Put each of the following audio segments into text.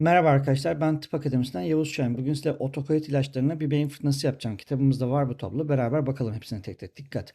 Merhaba arkadaşlar, ben Tıp Akademisi'nden Yavuz Şahin. Bugün size otokoyut ilaçlarına bir beyin fırtınası yapacağım. Kitabımızda var bu tablo. Beraber bakalım hepsine tek tek. Dikkat.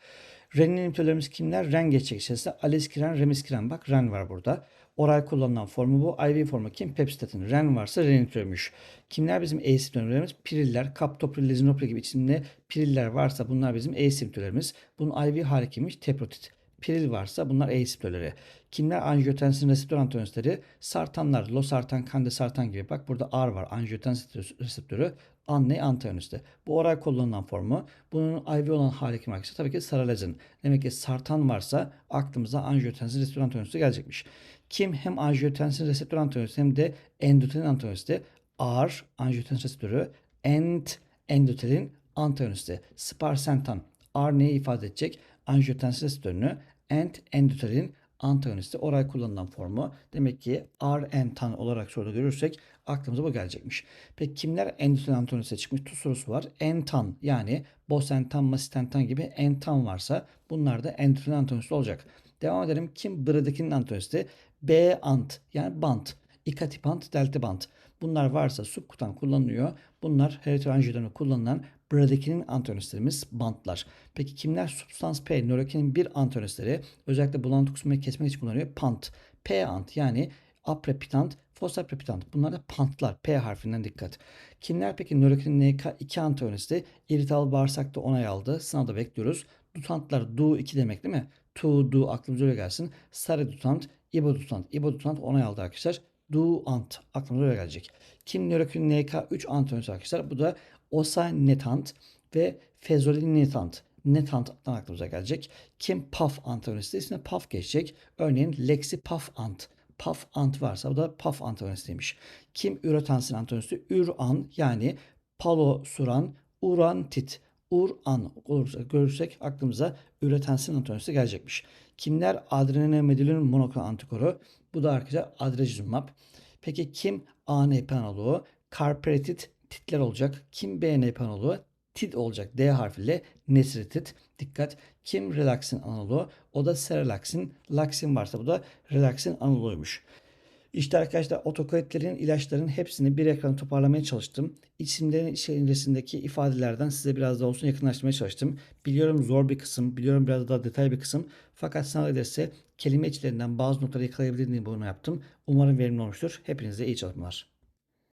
Renin inhibitörlerimiz kimler? Ren geçecek içerisinde. Aliskiren, remiskiren. Bak ren var burada. Oral kullanılan formu bu. IV formu kim? Pepsistatin. Ren varsa ren inhibitörmüş. Kimler bizim ACE inhibitörlerimiz? Piriller, kaptopril, lizinopri gibi isimli piriller varsa bunlar bizim ACE inhibitörlerimiz. Bunun IV hali kimmiş? Teprotit. Piril varsa bunlar ACE inhibitörleri. Kimler angiotensin reseptör antagonistleri? Sartanlar, losartan, kandesartan gibi. Bak burada R var. Angiotensin reseptörü. Anne antagonisti. Bu oral kullanılan formu. Bunun IV olan hali kim arkadaşlar? Tabii ki saralezin. Demek ki sartan varsa aklımıza angiotensin reseptör antagonisti gelecekmiş. Kim hem angiotensin reseptör antagonisti hem de endotelin antagonisti? R, angiotensin reseptörü. End, endotelin antagonisti. Sparsentan. R neyi ifade edecek? Angiotensin reseptörünü. End, endotelin antagonisti oral kullanılan formu. Demek ki R-entan olarak soruda görürsek aklımıza bu gelecekmiş. Peki kimler endotelin antagonisti çıkmış? Tu sorusu var. Entan yani bosentan, masistentan gibi entan varsa bunlar da endotelin antagonisti olacak. Devam edelim. Kim Bradykinin antagonisti? B-ant yani bant. İkatibant, deltabant. Bunlar varsa subkutan kullanılıyor. Bunlar herediter kullanılan Bradykinin antagonistlerimiz bantlar. Peki kimler substans P, nörokinin bir antagonistleri özellikle bulantı kusmayı kesmek için kullanılıyor? Pant. P ant yani aprepitant, fosfaprepitant. Bunlar da pantlar. P harfinden dikkat. Kimler peki nörokinin NK2 antagonisti? İrital bağırsakta onay aldı. Sınavda bekliyoruz. Dutantlar du 2 demek değil mi? Tu, du aklımıza öyle gelsin. Sarı dutant, ibodutant. Ibodutant onay aldı arkadaşlar. Du ant aklımıza öyle gelecek. Kim nörokinin NK3 antagonisti arkadaşlar? Bu da osanetant ve fezolinetant. Netant'tan aklımıza gelecek. Kim PAF antagonisti ismine PAF geçecek. Örneğin Lexi PAF ant. PAF ant varsa bu da PAF antagonistiymiş. Kim ürotansin antagonisti? Üran yani palosuran urantit. Uran olursa görürsek aklımıza üretensin antagonisti gelecekmiş. Kimler adrenomedulin monoklo antikoru? Bu da arkadaşlar adrecizumab. Peki kim ANP analoğu? Carperetit titler olacak. Kim BNP analoğu? Tit olacak. D harfiyle nesritit. Dikkat. Kim relaxin analoğu? O da serelaxin. Laxin varsa bu da relaxin analoğuymuş. İşte arkadaşlar otokayıtların, ilaçların hepsini bir ekrana toparlamaya çalıştım. İsimlerin içerisindeki ifadelerden size biraz da olsun yakınlaştırmaya çalıştım. Biliyorum zor bir kısım, biliyorum biraz daha detaylı bir kısım. Fakat sınav ederse kelime içlerinden bazı noktaları yakalayabilir diye bunu yaptım. Umarım verimli olmuştur. Hepinize iyi çalışmalar.